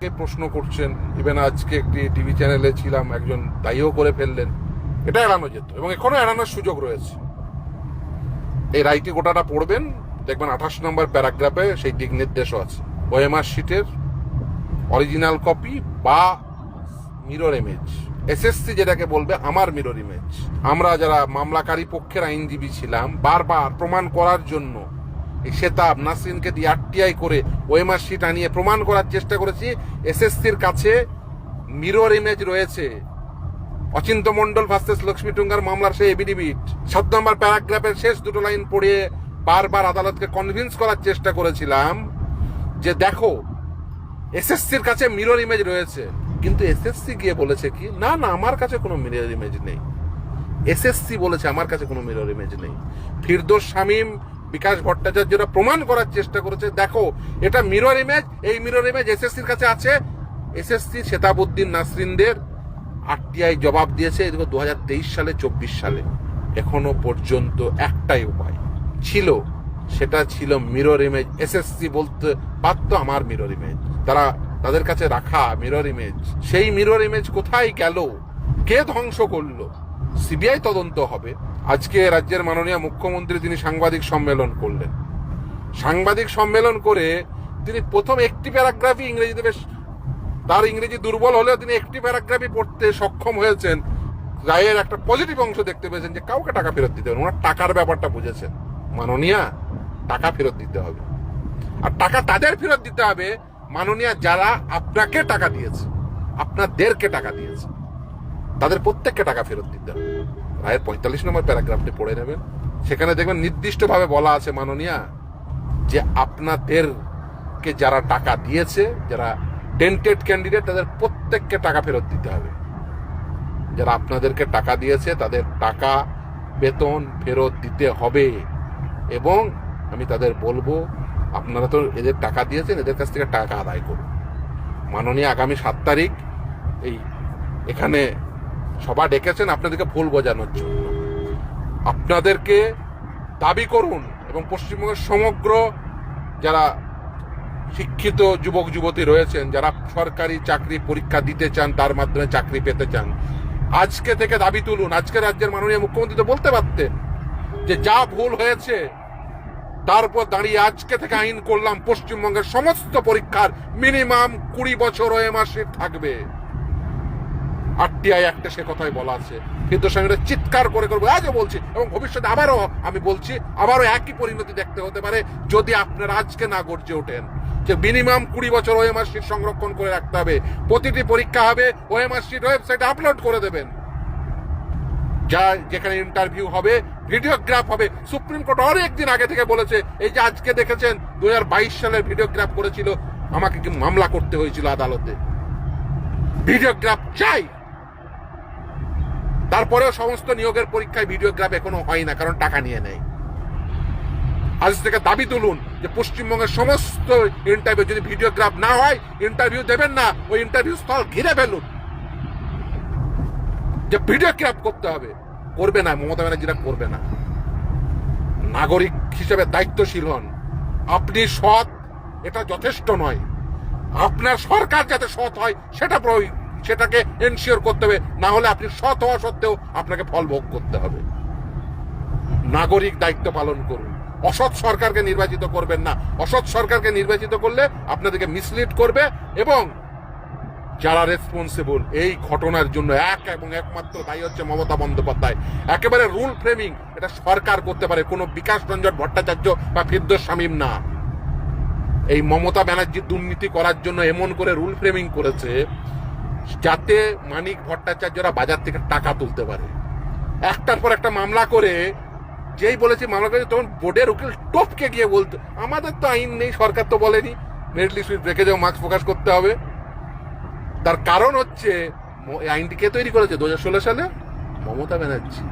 প্রশ্ন করছেন? ইভেন আজকে একটি টিভি চ্যানেলে ছিলাম, একজন দায়ীও করে ফেললেন। এটা এড়ানো যেত এবং এখনও এড়ানোর সুযোগ রয়েছে। এই রাইটি গোটাটা পড়বেন, দেখবেন আঠাশ নম্বর প্যারাগ্রাফে সেই দিক নির্দেশও আছে। ওএমআর শিটের অরিজিনাল কপি বা মিরর ইমেজ এসএসসি যেটাকে বলবে, আমার মিরর ইমেজ আমরা যারা মামলাকারী পক্ষের আইনজীবী ছিলাম, বারবার প্রমাণ করার জন্য শেতাব নাসরিনকে দিয়ে আরটিআই করে ওএমআর শিট আনিয়ে প্রমাণ করার চেষ্টা করেছি। এসএসসির কাছে মিরর ইমেজ রয়েছে। অচিন্ত মন্ডল ভার্সেস লক্ষ্মী টুঙ্গার মামলার সেই এবিডিবিট সাত নম্বর প্যারাগ্রাফের শেষ দুটো লাইন পড়ে বারবার আদালতকে কনভিন্স করার চেষ্টা করেছিলাম যে দেখো, এসএসসির কাছে মিরর ইমেজ রয়েছে। কিন্তু এসএসসি গিয়ে বলেছে কি, না না, আমার কাছে কোনো মিরর ইমেজ নেই। এসএসসি বলেছে আমার কাছে কোনো মিরর ইমেজ নেই। ফিরদোস শামীম বিকাশ ভট্টাচার্যরা প্রমাণ করার চেষ্টা করেছে, দেখো, এটা মিরর ইমেজ এই মিরর ইমেজ এসএসসির কাছে আছে। এসএসসি শেতাবুদ্দিন নাসরিনদের আরটিআই জবাব দিয়েছে এদিকে দু হাজার তেইশ সালে, চব্বিশ সালে। এখনও পর্যন্ত একটাই উপায়। ছিল, সেটা ছিল মিরর ইমেজ এসএসসি বলতে পারতো আমার মিরর ইমেজ তারা তাদের কাছে রাখা মিরর ইমেজ সেই মিরর ইমেজ কোথায় গেল? কে ধ্বংস করল? সিবিআই তদন্ত হবে। আজকে রাজ্যের মাননীয় মুখ্যমন্ত্রী তিনি সাংবাদিক সম্মেলন করলেন। সাংবাদিক সম্মেলন করে তিনি প্রথম একটি প্যারাগ্রাফি ইংরেজিতে বেশ তার ইংরেজি দুর্বল হলেও তিনি একটি প্যারাগ্রাফি পড়তে সক্ষম হয়েছেন। রায়ের একটা পজিটিভ অংশ দেখতে পেয়েছেন যে, কাউকে টাকা ফেরত দিতে হবে ওনার টাকার ব্যাপারটা বুঝেছেন। মাননীয়া, টাকা ফেরত দিতে হবে। আর টাকা তাদের ফেরত দিতে হবে। মাননীয়া যারা আপনাকে টাকা দিয়েছে, আপনাদেরকে টাকা দিয়েছে, তাদের প্রত্যেককে টাকা ফেরত দিতে হবে। রায়ের পঁয়তাল্লিশ নম্বর প্যারাগ্রাফটি পড়ে নেবেন। সেখানে দেখবেন নির্দিষ্টভাবে বলা আছে, মাননীয়া, যে আপনাদেরকে যারা টাকা দিয়েছে, যারা ডেন্টেড ক্যান্ডিডেট তাদের প্রত্যেককে টাকা ফেরত দিতে হবে। যারা আপনাদেরকে টাকা দিয়েছে, তাদের টাকা বেতন ফেরত দিতে হবে। এবং আমি তাদের বলব, আপনারা তো এদের টাকা দিয়েছেন, এদের কাছ থেকে টাকা আদায় করুন। মাননীয়, আগামী সাত তারিখ, এই এখানে সভা ডেকেছেন আপনাদেরকে ভুল বোঝানোর জন্য। আপনাদেরকে দাবি করুন এবং পশ্চিমবঙ্গের সমগ্র যারা শিক্ষিত যুবক, যুবতী রয়েছেন, যারা সরকারি চাকরি পরীক্ষা দিতে চান, তার মাধ্যমে চাকরি পেতে চান, আজকে থেকে দাবি তুলুন। আজকে রাজ্যের মাননীয় মুখ্যমন্ত্রী তো বলতে পারতেন যে যা ভুল হয়েছে তারপর দাঁড়িয়ে আজকে থেকে আইন করলাম, পশ্চিমবঙ্গের সমস্ত পরীক্ষার মিনিমাম কুড়ি বছর ওএমআর মাসে থাকবে। আরটিআই একটা সে কথাই বলা আছে। কিন্তু সঙ্গে চিৎকার করে করব আজও বলছি এবং ভবিষ্যতে আবারও আমি বলছি, আবারও একই পরিণতি দেখতে হতে পারে যদি আপনারা আজকে না গর্জে ওঠেন। যে মিনিমাম কুড়ি বছর ওএমআর সিট সংরক্ষণ করে রাখতে হবে। প্রতিটি পরীক্ষা হবে ওএমআর সিট ওয়েবসাইটে আপলোড করে দেবেন। যা যেখানে ইন্টারভিউ হবে ভিডিওগ্রাফ হবে। সুপ্রিম কোর্ট অনেক দিন আগে থেকে বলেছে, এই যে আজকে দেখেছেন দু সালের ভিডিওগ্রাফ করেছিল, আমাকে কি মামলা করতে হয়েছিল আদালতে? ভিডিওগ্রাফ চাই। তারপরেও সমস্ত নিয়োগের পরীক্ষায় ভিডিওগ্রাফ এখনও হয় না, কারণ টাকা নিয়ে নেয় আজ থেকে দাবি তুলুন যে পশ্চিমবঙ্গের সমস্ত ইন্টারভিউ যদি ভিডিওগ্রাফ না হয় ইন্টারভিউ দেবেন না, ওই ইন্টারভিউ স্থল ঘিরে ফেলুন। যে ভিডিওগ্রাফ করতে হবে, করবে না, মমতা ব্যানার্জিরা করবে না। নাগরিক হিসেবে দায়িত্বশীল হন। আপনি সৎ, এটা যথেষ্ট নয়। আপনার সরকার যাতে সৎ হয়, সেটা সেটাকে এনশিওর করতে হবে। না হলে আপনি সৎ হওয়া সত্ত্বেও আপনাকে ফল ভোগ করতে হবে। নাগরিক দায়িত্ব পালন করুন। অসৎ সরকারকে নির্বাচিত করবেন না। অসৎ সরকারকে নির্বাচিত করলে আপনাদেরকে মিসলিড করবে এবং যারা রেসপন্সিবল এই ঘটনার জন্য এক এবং একমাত্র দায়ী হচ্ছে মমতা বন্দ্যোপাধ্যায়। একেবারে রুল ফ্রেমিং এটা সরকার করতে পারে। কোনো বিকাশ রঞ্জন ভট্টাচার্য বা ফিরদোস শামীম না। এই মমতা ব্যানার্জি দুর্নীতি করার জন্য এমন করে রুল ফ্রেমিং করেছে যাতে মানিক ভট্টাচার্যরা বাজার থেকে টাকা তুলতে পারে। একটার পর একটা মামলা করে, যেই বলেছে মামলা করে, তখন বোর্ডের উকিল টপকে গিয়ে বলতো, আমাদের তো আইন নেই, সরকার তো বলেনি। মেরিট লিস্ট রেখে যাও মার্কস প্রকাশ করতে হবে। তার কারণ হচ্ছে আইনটি কে তৈরি করেছে? দু ষোলো সালে? মমতা ব্যানার্জি।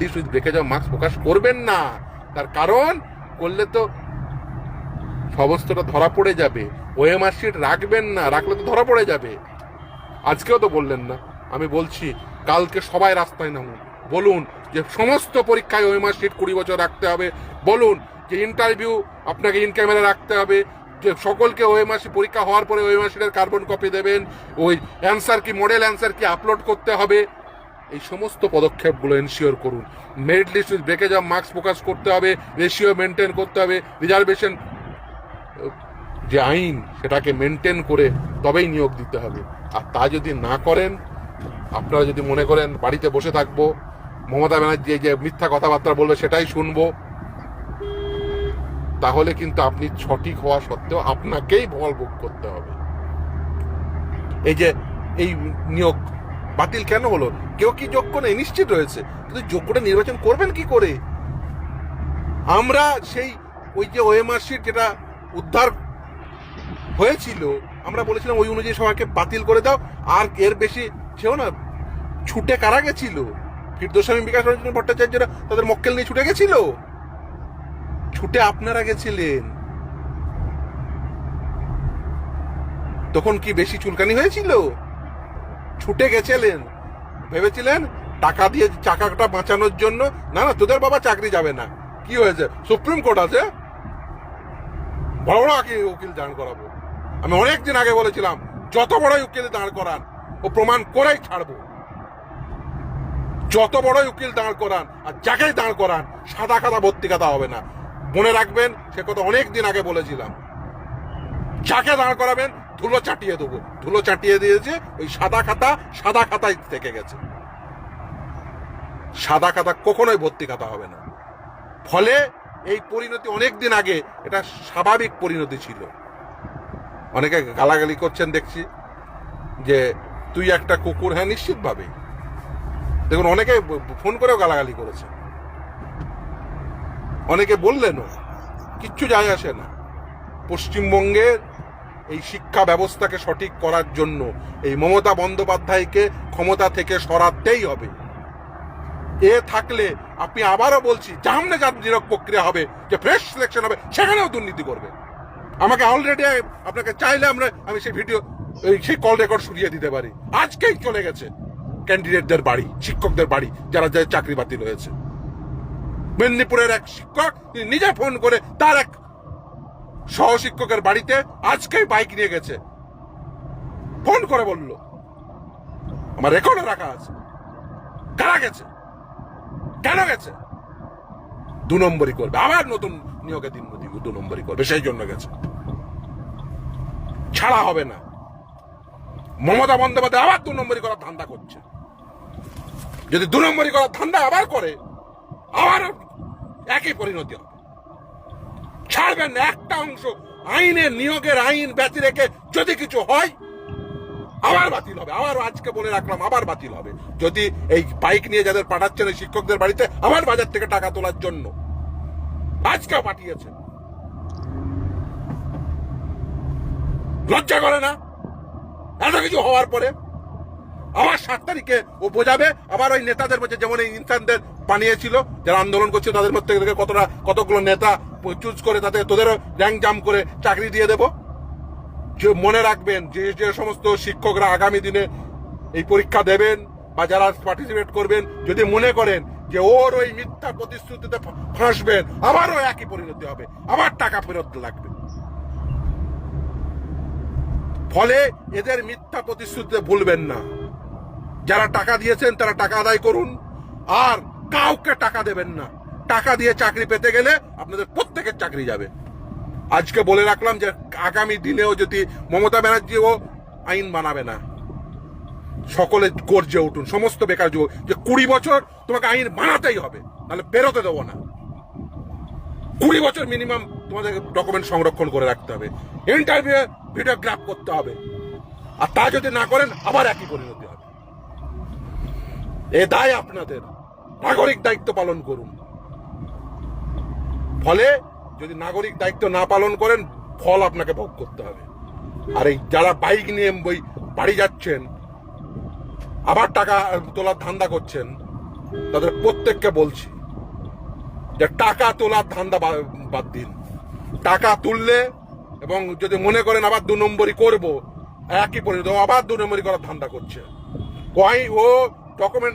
লিস্ট উইথ রেখে যাও মার্কস প্রকাশ করবেন না। তার কারণ, করলে তো সমস্তটা ধরা পড়ে যাবে। ওএমআর শিট রাখবেন না, রাখলে তো ধরা পড়ে যাবে। আজকেও তো বললেন না। আমি বলছি, কালকে সবাই রাস্তায় নামুন। বলুন যে সমস্ত পরীক্ষায় ওএমআর শিট কুড়ি বছর রাখতে হবে। বলুন যে ইন্টারভিউ আপনাকে ইন ক্যামেরা রাখতে হবে। যে সকলকে ওএমআরসি পরীক্ষা হওয়ার পরে ওএমআরসির কার্বন কপি দেবেন। ওই অ্যান্সার কি মডেল অ্যান্সার কি আপলোড করতে হবে। এই সমস্ত পদক্ষেপগুলো এনশিওর করুন। Merit list with breakage of marks focus করতে হবে। রেশিও মেনটেন করতে হবে। রিজার্ভেশন যে আইন সেটাকে মেনটেন করে তবেই নিয়োগ দিতে হবে। আর তা যদি না করেন, আপনারা যদি মনে করেন বাড়িতে বসে থাকব, মমতা ব্যানার্জি যে মিথ্যা কথাবার্তা বলবে সেটাই শুনব, তাহলে কিন্তু আপনি সঠিক হওয়া সত্ত্বেও আপনাকেই ফল ভোগ করতে হবে। এই যে এই নিয়োগ বাতিল কেন হলো? কেউ কি যোগ্য নেই? নিশ্চিত রয়েছে। কিন্তু যোগ্যটা নির্বাচন করবেন কি করে? আমরা সেই ওই যে ওএমআরসির যেটা উদ্ধার হয়েছিল, আমরা বলেছিলাম ওই অনুযায়ী সবাইকে বাতিল করে দাও, আর এর বেশি ছিল না। ছুটে কারা গেছিল? ফিরদোস্বামী বিকাশ রঞ্জন ভট্টাচার্যরা তাদের মক্কেল নিয়ে ছুটে গেছিল? ছুটে আপনারা গেছিলেন। তখন কি বেশি চুলকানি হয়েছিল? ছুটে গেছিলেন। ভেবেছিলেন টাকা দিয়ে চাকাটা বাঁচানোর জন্য, না না, তোদের বাবা চাকরি যাবে না। কি হয়েছে? সুপ্রিম কোর্ট আছে? বড় বড় আকি- উকিল দাঁড় করাবো। আমি অনেকদিন আগে বলেছিলাম, যত বড় উকিল দাঁড় করান, ও প্রমাণ করেই ছাড়বো। যত বড় উকিল দাঁড় করান আর যাকেই দাঁড় করান, সাদা খাতা ভর্তি খাতা হবে না। মনে রাখবেন, সে কথা অনেক দিন আগে বলেছিলাম। যাকে দাঁড় করাবেন, ধুলো চাটিয়ে দেবো। ধুলো চাটিয়ে দিয়েছে, ওই সাদা খাতা সাদা খাতায় থেকে গেছে। সাদা খাতা কখনোই ভর্তি খাতা হবে না। ফলে এই পরিণতি অনেক দিন আগে, এটা স্বাভাবিক পরিণতি ছিল। অনেকে গালাগালি করছেন, দেখছি যে তুই একটা কুকুর হ্যাঁ নিশ্চিতভাবে দেখুন, অনেকে ফোন করেও গালাগালি করেছে অনেকে বললেনও, কিচ্ছু যায় আসে না। পশ্চিমবঙ্গের এই শিক্ষা ব্যবস্থাকে সঠিক করার জন্য এই মমতা বন্দ্যোপাধ্যায়কে ক্ষমতা থেকে সরাতেই হবে। এ থাকলে আপনি আবারও বলছি সামনে যার নিয়োগ প্রক্রিয়া হবে, যে ফ্রেশ সিলেকশন হবে, সেখানেও দুর্নীতি করবে। আমাকে অলরেডি আপনাকে চাইলে আমরা, আমি সেই ভিডিও সেই কল রেকর্ড শুনিয়ে দিতে পারি। আজকেই চলে গেছে ক্যান্ডিডেটদের বাড়ি, শিক্ষকদের বাড়ি, যারা যারা চাকরি বাতিল হয়েছে মেদিনীপুরের এক শিক্ষক, তিনি নিজে ফোন করে তার এক সহশিক্ষকের বাড়িতে আজকেই বাইক নিয়ে গেছে। ফোন করে বলল, আমার রেকর্ডে রাখা আছে। কারা গেছে? কেন গেছে? দু নম্বরই করবে। আবার নতুন নিয়োগে দিন দু নম্বরই করবে সেই জন্য গেছে। ছাড়া হবে না। মমতা বন্দ্যোপাধ্যায় আবার দু নম্বরই করার ধান্দা করছে। যদি দু নম্বরই করার ধান্দা আবার করে, আবার একই পরিণতি হবে। ছাড়বেন না, একটা অংশ আইনের নিয়োগের আইন ব্যতি রেখে যদি কিছু হয়, আবার বাতিল হবে। আবার আজকে বলে রাখলাম, আবার বাতিল হবে। যদি এই বাইক নিয়ে যাদের পাঠাচ্ছেন ওই শিক্ষকদের বাড়িতে, আবার বাজার থেকে টাকা তোলার জন্য। আজকেও পাঠিয়েছেন। লজ্জা করে না? এত কিছু হওয়ার পরে আবার সাত তারিখে ও বোঝাবে, আবার ওই নেতাদের মধ্যে যেমন এই ইনসানদের বানিয়েছিল, যারা আন্দোলন করছিল, তাদের মধ্যে থেকে কতটা কতগুলো নেতা চুজ করে তাদের তোদেরও র্যাঙ্ক জাম করে চাকরি দিয়ে দেবো? যে মনে রাখবেন যে যে সমস্ত শিক্ষকরা আগামী দিনে এই পরীক্ষা দেবেন বা যারা পার্টিসিপেট করবেন, যদি মনে করেন যে ওর ওই মিথ্যা প্রতিশ্রুতিতে ফাঁসবেন, আবারও একই পরিণতি হবে। আবার টাকা ফেরত লাগবে। ফলে এদের মিথ্যা প্রতিশ্রুতিতে ভুলবেন না। যারা টাকা দিয়েছেন, তারা টাকা আদায় করুন। আর কাউকে টাকা দেবেন না। টাকা দিয়ে চাকরি পেতে গেলে আপনাদের প্রত্যেকের চাকরি যাবে। আজকে বলে রাখলাম যে, আগামী দিনেও যদি মমতা ব্যানার্জিও আইন বানাবে না সকলে গর্জে উঠুন, সমস্ত বেকার যুবক, যে কুড়ি বছর তোমাকে আইন বানাতেই হবে, নাহলে বেরোতে দেবো না। কুড়ি বছর মিনিমাম তোমাদের ডকুমেন্ট সংরক্ষণ করে রাখতে হবে ইন্টারভিউ ভিডিওগ্রাফ করতে হবে, আর তা যদি না করেন, আবার একই পরিণতি হবে। এ দায় আপনাদের, নাগরিক দায়িত্ব পালন করুন। ফলে যদি নাগরিক দায়িত্ব না পালন করেন, ফল আপনাকে ভোগ করতে হবে। আর এই যারা বাইক নিয়ে বাড়ি যাচ্ছেন আবার টাকা তোলার ধান্দা করছেন, তাদের প্রত্যেককে বলছি যে টাকা তোলার ধান্দা বাদ দিন। টাকা তুললে এবং যদি মনে করেন আবার দু নম্বরই করব, একই পরিণত, আবার দু নম্বরই করার ধান্দা করছে। কয় ও ডকুমেন্ট